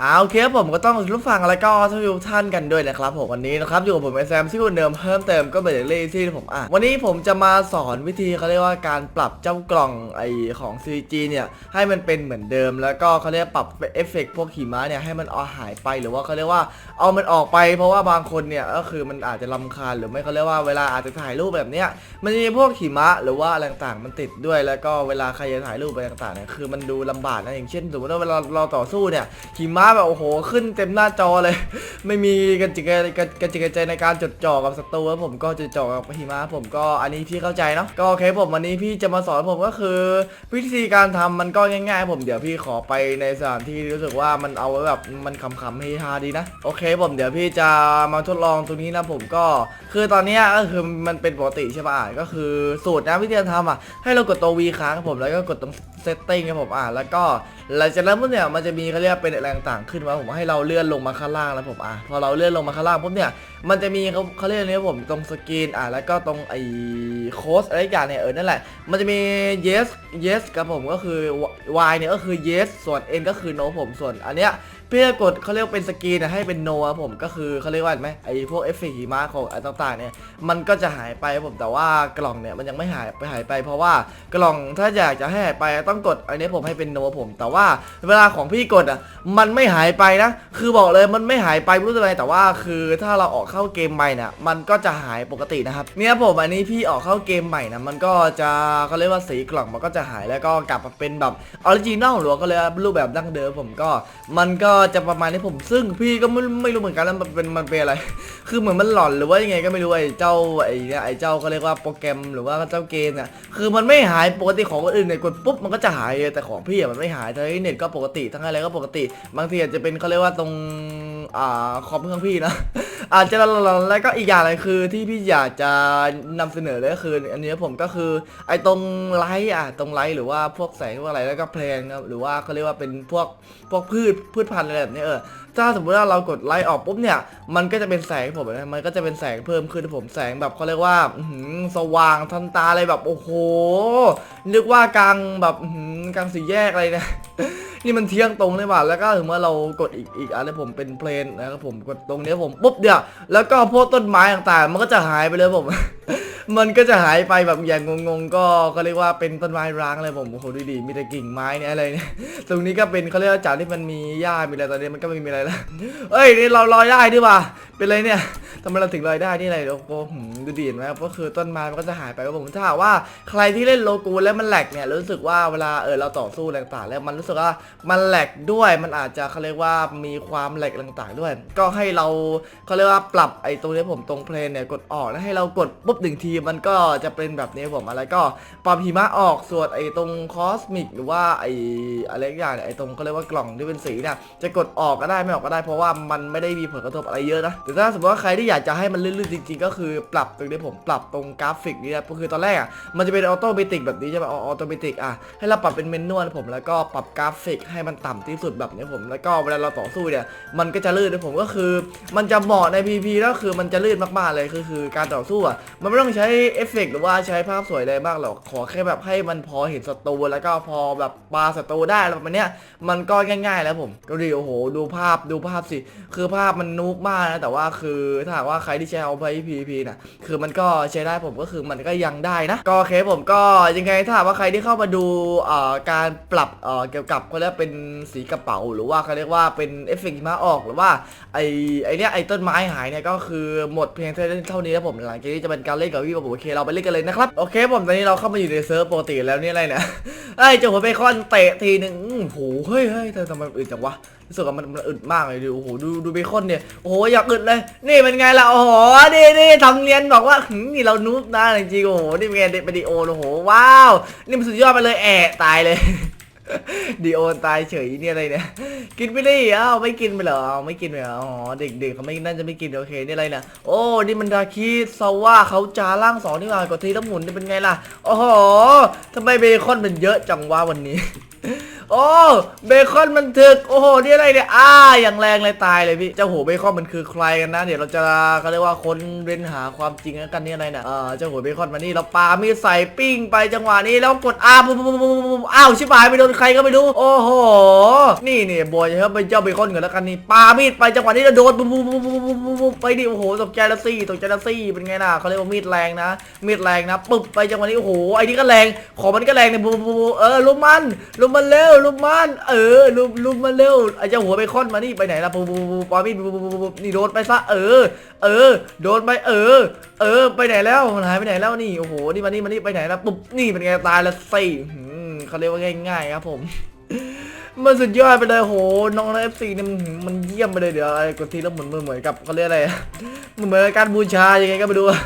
เอาโอเคครับผมก็ต้องรับฟังแล้วก็ทุกท่านกันด้วยนะครับผมวันนี้นะครับอยู่กับผมไอแซมที่คนเดิมเพิ่มเติมก็เหมือนเล่ที่ผมอะวันนี้ผมจะมาสอนวิธีเขาเรียกว่าการปรับเจ้ากล่องไอของ CG เนี่ยให้มันเป็นเหมือนเดิม แล้วก็เขาเรียกปรับเอฟเฟกต์พวกหิมะเนี่ยให้มันเอาหายไปหรือว่าเขาเรียกว่าเอามันออกไป เพราะว่าบางคนเนี่ยก็คือมันอาจจะลำคาญหรือไม่เขาเรียกว่าเวลาอาจจะถ่ายรูปแบบเนี้ยมันจะมีพวกหิมะหรือว่าอะไรต่างๆมันติดด้วย แล้วก็เวลาใครจะถ่ายรูปอะไรต่างๆเนี่ยคือมันดูลำบากนะอย่างเช่นสมมติว่าเวลาเราต่อสู้เนี่ยหิมะแบบโอ้โหขึ้นเต็มหน้าจอเลย ไม่มีกันจิกกันกันจิกกระใจในการจดจ่อกับศัตรูแล้วผมก็จะจ่อกับหิมะผมก็อันนี้พี่เข้าใจเนาะก็โอเคผมวันนี้พี่จะมาสอนผมก็คือ วิธีการทำมันก็ง่ายๆ ผมเดี๋ยวพี่ขอไปในสถานที่รู้สึกว่ามันเอาไว้แบบมันขำๆเฮฮาดีนะโอเคผมเดี๋ยวพี่จะมาทดลองตรงนี้นะผมก็คือตอนนี้ก็คือมันเป็นปกติใช่ป่ะก็คือสูตรนะวิธีการทำอะให้เรากดตัว V ค้างครับผมแล้วก็กดตรง setting ครับผมอะแล้วก็หลังจากนั้นเนี่ยมันจะมีเขาเรียกเป็นอะไรต่างๆขึ้นมาผมให้เราเลื่อนลงมาข้างล่างแล้วผมอะพอเราเลื่อนลงมาข้างล่างปุ๊บเนี่ย มันจะมีเขาเขาเรียกอะไรนะผมตรงสกรีนอะแล้วก็ตรงไอ้โค้ดอะไรอย่างเนี่ยเออนั่นแหละ มันจะมี yes yes กับผมก็คือ y เนี่ยก็คือ yes ส่วน n ก็คือ no ผมส่วนอันเนี้ยพี่จะกดเขาเรียกเป็นสกรีนนะให้เป็น no ครับผมก็คือเขาเรียกว่าไหมไอ้พวกเอฟเฟกต์หิมะของไอต่างๆเนี่ยมันก็จะหายไปผมแต่ว่ากล่องเนี่ยมันยังไม่หายไปหายไป เพราะว่ากล่องถ้าอยากจะให้หายไปต้องกดอันนี้ผมให้เป็น no ผม แต่ว่าเวลาของพี่กดอะมันไม่หายไปนะ คือบอกเลยมันไม่หายไปไม่รู้จะอะไรแต่ว่าคือถ้าเราออกเข้าเกมใหม่นี่ยมันก็จะหายปกตินะครับเนี่ยผมอันนี้พี่ออกเข้าเกมใหม่นะมันก็จะเขาเรียกว่าสีกล่องมันก็จะหายแล้วก็กลับมาเป็นแบบออริจินอลหรือว่าก็เลยรูปแบบดั้งเดิมผมก็ มันก็จะประมาณนี้ผมซึ่งพี่ก็ไม่ไม่รู้เหมือนกันแล้วมันเป็นมันเป็นอะไร คือเหมือนมันหลอนหรือว่ายังไงก็ไม่รู้ไอ้เจ้าไอ้เนี่ยไอ้เจ้าเขาเรียกว่าโปรแกรมหรือว่าเจ้าเกมเนี่ยคือมันไม่หายปกติของคนอื่นเนี่ยกดปุ๊บมันก็จะหายแต่ของพี่อะมันไม่หายทั้งเน็ตก็ปกติทั้งอะไรก็ปกติ บางทีอาจจะเป็นเขาเรียกว่าตรงอ่าคอมเครื่องพี่นะ อาจจะแล้วก็อีกอย่างเลยคือที่พี่อยากจะนำเสนอเลยก็คือ อันนี้ผมก็คือ ไอ้ตรงไลท์อะตรงไลท์หรือว่าพวกแสงพวกอะไรแล้วก็เพลงครับหรือว่าเขาเรียกว่าเป็นพวกพวกพืชพืชพันธุ์อะไรแบบนี้เออถ้าสมมติว่าเรากดไลท์ออกปุ๊บเนี่ย มันก็จะเป็นแสงผมนะมันก็จะเป็นแสงเพิ่มขึ้นผมแสงแบบเขาเรียกว่าหือสว่างทันตาอะไรแบบโอ้โหนึกว่ากลางแบบหือกลางสี่แยกอะไรเนี่ยนี่มันเที่ยงตรงเลยว่ะแล้วก็ถึงเมื่อเรากดอีกอีกอันนี้ผมเป็นเพลนนะครับผมกดตรงนี้ผมปุ๊บเดียวแล้วก็พวกต้นไม้ต่างๆ มันก็จะหายไปเลยผม มันก็จะหายไปแบบอย่างงงๆ ก็ก็เรียกว่าเป็นต้นไม้ร้างเลยผมโอ้โหดูดิมีแต่กิ่งไม้เนี่ยอะไรเนี่ยตรงนี้ก็เป็นเขาเรียกว่าจากที่มันมีหญ้ามีอะไรตอนนี้มันก็ไม่มีอะไรแล้วเอ้ยนี่เราลอยได้ดิว่ะเป็นไรเนี่ยทำไมเราถึงลอยได้นี่อะไรโอ้โหหืมดูดีนไหมก็คือต้นไม้มันก็จะหายไปครับผมถ้าหากว่าใครที่เล่นโลกูแล้วมันแหลกเนี่ยรู้สึกว่าเวลาเออเราต่อสู้อะไรต่างๆแล้วมันรู้สึกว่ามันแหลกด้วยมันอาจจะเขาเรียกว่ามีความแหลกต่างๆด้วย ก็ให้เราเขาเรียกว่าปรับไอ้ตรงนี้ผมตรงเพลนเนี่ยกดออกแล้วให้เรากดปุ๊บหนึ่งทีมันก็จะเป็นแบบนี้ผมอะไรก็ปรับหิมะออกส่วนไอ้ตรงคอสมิกหรือว่าไอ้อะไรอย่างเนี่ยไอ้ตรงเขาเรียกว่ากล่องที่เป็นสีเนี่ยจะกดออกก็ได้ไม่ออกก็ได้เพราะว่ามันไม่ได้มีผลกระทบอะไรเยอะนะแต่ถ้าสมมติว่าใครที่อยากจะให้มันลื่นๆจริง ๆ ก็คือปรับตรงนี้ผมปรับตรงกราฟิกนี่นะก็คือตอนแรกอะมันจะเป็นออโต้เมติกแบบนี้ใช่ไหมออโต้เมติกอะให้เราปรับเป็นเมนนวลผมแล้วก็ปรับกราฟิกให้มันต่ำที่สุดแบบนี้ผม แล้วก็เวลาเราต่อสู้เนี่ยมันก็จะลื่นนะผมก็คือ มันจะเหมาะใน PP แล้วคือมันจะลื่นมากๆเลยคือคือการต่อสู้อะมันไม่ต้องใช้เอฟเฟกต์หรือว่าใช้ภาพสวยอะไรมากหรอกขอแค่แบบให้มันพอเห็นศัตรูแล้วก็พอแบบปาศัตรูได้แล้วมันเนี้ยมันก็ง่าย ๆ แล้วผมก็ดีโอ้โห ดูภาพดูภาพสิ คือภาพมันนุกมากนะแต่ว่าคือถ้าหากว่าใครที่ใช้เอาไป PVP นะคือมันก็ใช้ได้ผมก็คือมันก็ยังได้นะ ก็โอเคผมก็ยังไงถ้าหากว่าใครที่เข้ามาดูเอ่อการปรับเอ่อเกี่ยวกับเขาเรียกเป็นสีกระเป๋า หรือว่าเขาเรียกว่าเป็นเอฟเฟกต์หิมาออกหรือว่าไอไอเนี้ยไอต้นไม้หายเนี่ยก็คือหมดเพียงเท่านี้นะผมหลังจากนี้จะเป็นการเล่นกับพี่ผมโอเคเราไปเล่นกันเลยนะครับโอเคผมตอนนี้เราเข้ามาอยู่ในเซิร์ฟปกติแล้วนี่อะไรเนี่ยไอ้เจ้าหัวเบคอนเตะทีหนึ่งโอ้โหเฮ้ยเฮ้ยเธอทำไมอึดจังวะรู้สึกว่ามันมันอึดมากเลยดูโอ้โหดูดูเบคอนเนี่ยโอ้โหอยากอึดเลย นี่เป็นไงล่ะโอ้โหนี่นี่ทำเรียนบอกว่าหึนี่เรานูบนะจริงๆโอ้โหนี่เป็นไงเด็กเป็นดีโอโอ้โหว้าวนี่มันสุดยอดไปเลยแอะตายเลย ดีโอตายเฉยเนี่ยอะไรเนี่ย กินไปดิเอ้าไม่กินไปเหรอเอาไม่กินไปเหรออ๋อเด็กๆเขาไม่น่าจะไม่กินโอเคนี่อะไรนะโอ้นี่มันดาคิซาว่าเขาจาร่างสองนี่หว่ากดทีแล้วหมุนนี่เป็นไงล่ะโอ้โหทำไมเบคอนมันเยอะจังวะวันนี้ โอ้เบคอนมันถึก โอ้โหนี่อะไรเนี่ยอ้าอย่างแรงเลยตายเลยพี่เจ้าหัวเบคอนมันคือใครกันนะ เดี๋ยวเราจะเขาเรียกว่าคนเร้นหาความจริงกันนี่อะไรเนี่ยเออเจ้าหัวเบคอนมานี่เราปามีดใส่ปิ้งไปจังหวะนี้แล้วกดอ้าปุ๊บปุ๊บปุ๊บปุ๊บอ้าวชิบหายไปโดนใครก็ไม่รู้ โอ้โหนี่นี่บอยครับไปเจ้าเบคอนก่อนแล้วกันนี่ปามีดไปจังหวะนี้แล้วโดนปุ๊บปุ๊บปุ๊บปุ๊บปุ๊บปุ๊บไปดิโอ้โหตกใจละซี่ตกใจละซี่เป็นไงล่ะเขาเรียกว่ามีดแรงนะ มีดแรงนะปุ๊บไปจังหวะนี้โอ้โหไอ้นี่ก็แรงของมันก็แรงเนี่ยปุ๊บปุ๊บปุ๊บเออลุมมันลุมมันเร็วลุมมันเออลุมลุมมันเร็วไอ้เจ้าหัวเบคอนมานี่ไปไหนล่ะปุ๊บปุ๊บปุ๊บปามีดปุ๊บปุ๊บปุ๊ปนี่โดนไปซะเออ เออ โดนไปเออ เออ ไปไหนแล้วมันหายไปไหนแล้วนี่โอ้โหนี่มานี่มานี่ไปไหนแล้วปุ๊บนี่เป็นไงตายละสี่หืมเขาเรียกว่าง่ายๆครับผมมันสุดยอดไปเลยโหน้องเอฟซีเนี่ยมันเยี่ยมไปเลยเดี๋ยวไอ้กดทีแล้วเหมือนเหมือนกับเขาเรียกอะไรเหมือนการบูชายังไงก็ไม่รู้อะ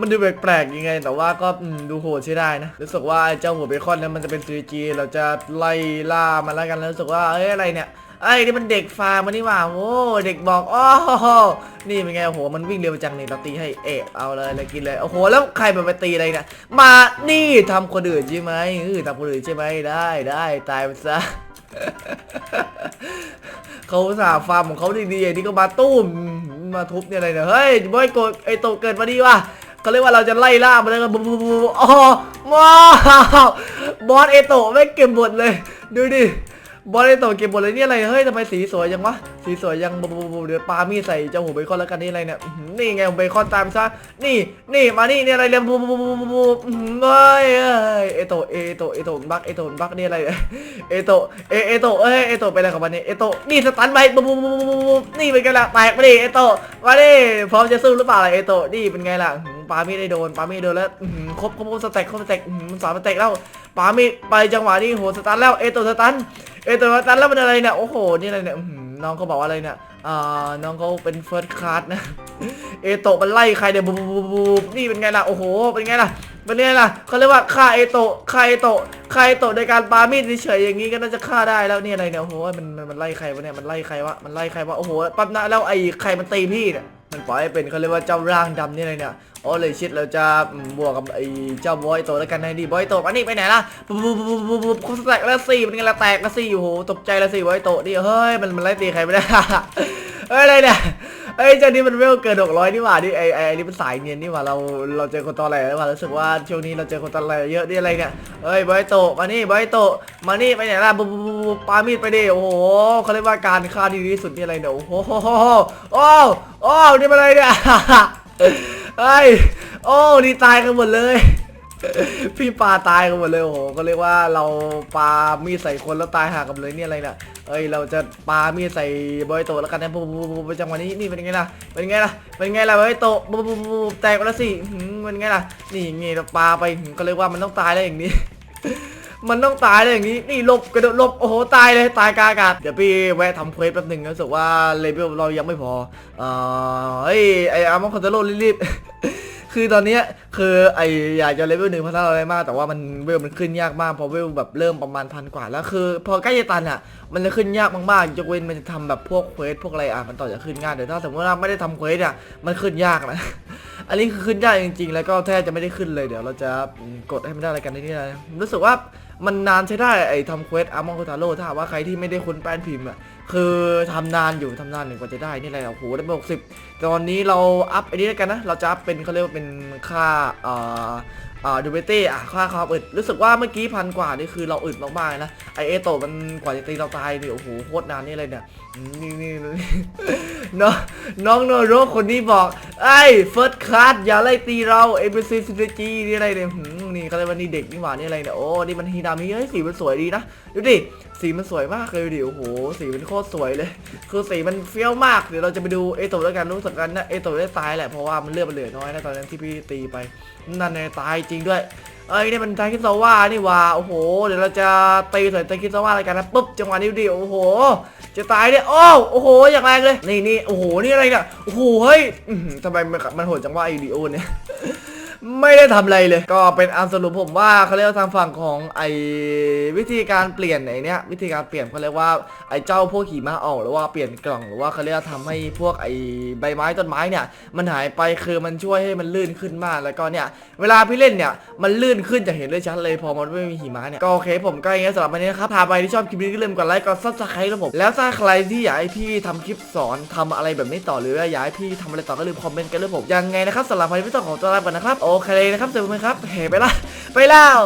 มันดูแปลกๆยังไง แต่ว่าก็อืมดูโหดใช้ได้นะรู้สึกว่าไอ้เจ้าหัวเบคอนเนี่ยมันจะเป็น 3G เราจะไล่ล่ามันแล้วกันแล้วรู้สึกว่าเอ้ยอะไรเนี่ยไอ้ยนี่มันเด็กฟาร์มมันนี่หว่าโอ้เด็กบอกอ๋อนี่เป็นไงโอ้โหมันวิ่งเร็วจังนี่เราตีให้เอะเอาเลยเลยกินเลยโอ้โหแล้วใครมันไปตีอะไรเนี่ยมานี่ทำคนอื่นใช่ไหมเออทำคนอื่นใช่ไหมได้ได้ตายไปซะ เขาอุตสาห์ฟาร์มของเขาดีๆอย่างนี้ก็มาตุ้มมาทุบเนี่ยอะไรเนี่ยเฮ้ยบอยโกดไอโตเกิดมาดีว่ะ เขาเรียกว่าเราจะไล่ล่ามันแล้วกันปุ๊บปุ๊บปุ๊บอ๋อว้าวบอสเอโตะไม่เก็บหมดเลย ดูดิบอสเอโตะเก็บหมดเลยนี่อะไรเฮ้ยทำไมสีสวยจังวะสีสวยยังปุ๊บปุ๊บปุ๊บเดี๋ยวปามีใส่เจ้าหัวเบคอนแล้วกันนี่อะไรเนี่ยนี่ไงเบคอนตามซะนี่นี่มานี่นี่อะไรเนี่ยปุ๊บปุ๊บปุ๊บปุ๊บปุ๊บอื้อหือเฮ้ยเอโตะเอโตะเอโตะบักเอโตะบักนี่อะไรเอโตะเอเอโตะเอ้ยเอโตะเป็นอะไรของมันเนี่ยเอโตะนี่สตันไปปุ๊บปุ๊บปุ๊บปุ๊บปุ๊บนี่เป็นไงล่ะแตกไปดิเอโตะมาดิพร้อมจะสู้หรือเปล่าล่ะเอโตะนี่เป็นไงล่ะ ปาไม่ได้โดนปาไม่โดนแล้วครบครบครบสเต็กครบสเต็กสามสเต็กแล้วปาไม่ไปจังหวะนี้โหสตันแล้วเอโตะสตันเอโตะสตันแล้วมันอะไรเนี่ยโอ้โหนี่อะไรเนี่ยน้องเขาบอกว่าอะไรเนี่ยอ่าน้องเขาเป็นเฟิร์สคลาสนะเอโตะมันไล่ใครเนี่ยบูบบูบบูบนี่เป็นไงล่ะโอ้โหเป็นไงล่ะ เป็นไงล่ะเขาเรียกว่าฆ่าเอโตะฆ่าเอโตะฆ่าเอโตะในการปามีดเฉยๆอย่างนี้ก็น่าจะฆ่าได้แล้วนี่อะไรเนี่ยโอ้โหมันมันมันไล่ใครวะเนี่ยมันไล่ใครวะมันไล่ใครวะโอ้โหปั๊บนะแล้วไอ้ใครมันตีพี่เนี่ยมันปล่อยให้เป็นเขาเรียกว่าเจ้าร่างดำนี่อะไรเนี่ยโอ้เลยชิดเราจะบวกกับไอ้เจ้าบอยโตะแล้วกันนะดีบอยโตะมานี่ไปไหนล่ะปุ๊บปุ๊บปุ๊บปุ๊บปุ๊บเขาแตกล้วสี่เป็นไงละแตกล้วสี่โอ้โหตกใจล้วสี่บอยโตะดิเฮ้ยมันมันไล่ตีใครไม่ได้เฮ้ยอะไรเนี่ย เฮ้ยเจ้านี่มันเวลเกินหกร้อยนี่หว่านี่ไอไอไอ้นี่เป็นสายเนียนนี่หว่าเราเราเจอคนตอแหลแล้วว่ารู้สึกว่าช่วงนี้เราเจอคนตอแหลเยอะนี่อะไรเนี่ยเฮ้ยบอยโตะมานี่บอยโตะมานี่ไปไหนล่ะปุ๊บปุ๊บปุ๊บปุ๊บปามีดไปดิโอ้โหเขาเรียกว่าการฆ่าที่ดีที่สุดนี่อะไรเนี่ยโอ้โหโอ้โหโอ้โอ้นี่มันอะไรเนี่ยเฮ้ยโอ้นี่ตายกันหมดเลย พี่ปลาตายกันหมดเลยโอ้โหก็เรียกว่าเราปลามีดใส่คนแล้วตายหากันเลยเนี่ยอะไรเนี่ยเอ้ยเราจะปลามีดใส่บอยโตแล้วกันนะปุ๊บปุ๊บปุ๊บปุ๊บจังหวะนี้นี่เป็นไงล่ะเป็นไงล่ะเป็นไงล่ะบอยโตปุ๊บปุ๊บปุ๊บแตกไปแล้วสิหืมเป็นไงล่ะนี่ไงเราปลาไปก็เรียกว่ามันต้องตายแล้วอย่างนี้มันต้องตายเลยอย่างนี้ นี่ลบกระโดดลบ โอ้โห ตายเลย ตายกาอากาศ เดี๋ยวพี่แวะทำเควสแป๊บหนึ่งรู้สึกว่าเลเวลเรายังไม่พอ เอ่อ เฮ้ย ไออาร์มอนคอนเทโลรีบ คือตอนเนี้ยคือไออยากจะเลเวลหนึ่งพัฒนาอะไรมาก แต่ว่ามันเวลมันขึ้นยากมากเพราะเวลแบบเริ่มประมาณพันกว่าแล้วคือ พอใกล้จะตันอะ มันจะขึ้นยากมากๆยกเว้นมันจะทำแบบพวกเควสพวกอะไรอะมันต่อจะขึ้นง่ายแต่ถ้าสมมติว่าไม่ได้ทำเควสอะมันขึ้นยากนะอันนี้คือขึ้นยากจริง ๆ แล้วก็แทบจะไม่ได้ขึ้นเลยเดี๋ยวเราจะกดให้มันได้อะไรกันที่นี่นะรู้สึกว่ามันนานใช้ได้ไอ้ทำเควสอาร์มอนโคตาโร่ถ้าว่าใครที่ไม่ได้คุ้นแป้นพิมพ์อะ คือทำนานอยู่ทำนานหนึ่งกว่าจะได้นี่อะไรโอ้โหได้ไปหกสิบตอนนี้เราอัพไอ้นี้แล้วกันนะ เราจะอัพเป็นเขาเรียกว่าเป็นค่าเอ่อ อ่าดูเบตี้อะค่าความอึดรู้สึกว่าเมื่อกี้พันกว่านี่คือเราอึดมากๆนะไอเอโตมันกว่าจะตีเราตายเนี่โอ้โหโคตรนานนี่เลยเนี่ยนี่นี่นี่น้องน้องโนโรคนนี้บอกไอ้เฟิร์สคลาสอย่าไล่ตีเราเอ็มบีซีซีจีนี่อะไรเนี่ยหืมนี่เขาเรียกว่านี่เด็กนี่หว่านี่อะไรเนี่ยโอ้นี่มันฮีดามิเฮ้ยสีมันสวยดีนะดูดิสีมันสวยมากเลยดิโอ้โหสีมันโคตรสวยเลย คือสีมันเฟี้ยวมากเดี๋ยวเราจะไปดูเอโตแล้วกันรู้สึกกันนะเอโตได้ตายแหละเพราะว่ามันเลือดมันเหลือน้อยนะตอนนั้นที่พี่ตีไป นั่นไงตายจริงด้วย เอ้ยนี่มันไทคิซว่านี่ว่าโอ้โห เดี๋ยวเราจะตีใส่ไทคิซว่าอะไรกันนะปุ๊บจังหวะนี้ดูดิโอ้โห จะตายเนี่ยโอ้โอ้โหอย่างแรงเลยนี่นี่โอ้โหนี่อะไรเนี่ยโอ้โหเฮ้ยทำไมมันมันโหดจังว่าไอดีโอเนี่ย ไม่ได้ทำอะไรเลย ก็เป็นอันสรุปผมว่าเขาเรียกว่าทางฝั่งของไอวิธีการเปลี่ยนไอเนี้ยวิธีการเปลี่ยนเขาเรียกว่าไอเจ้าพวกขี่ม้าออกหรือว่าเปลี่ยนกล่องหรือว่าเขาเรียกว่าทำให้พวกไอใบไม้ต้นไม้เนี่ย มันหายไปคือมันช่วยให้มันลื่นขึ้นมากแล้วก็เนี่ย เวลาพี่เล่นเนี่ยมันลื่นขึ้นจะเห็นได้ชัดเลยพอมันไม่มีหิมะเนี่ยก็โอเคผมก็อย่างเงี้ยสำหรับวันนี้นะครับพาไปที่ชอบคลิปนี้ก็ลืมกดไลค์กดซับสไครต์แล้วผมแล้วถ้าใครที่อยากให้พี่ทำคลิปสอนทำอะไรแบบนี้ต่อหรือว่าอยากให้พี่ทำอะไรต่อก็ลืมคอมเมนต์กันเลยผมยังไงนะครับสำหรับวันนี้ไม่ต้องขอตัวลาไปนะครับเคนะครับเจอกันไหมครับเฮ้ไปละไปแล้ว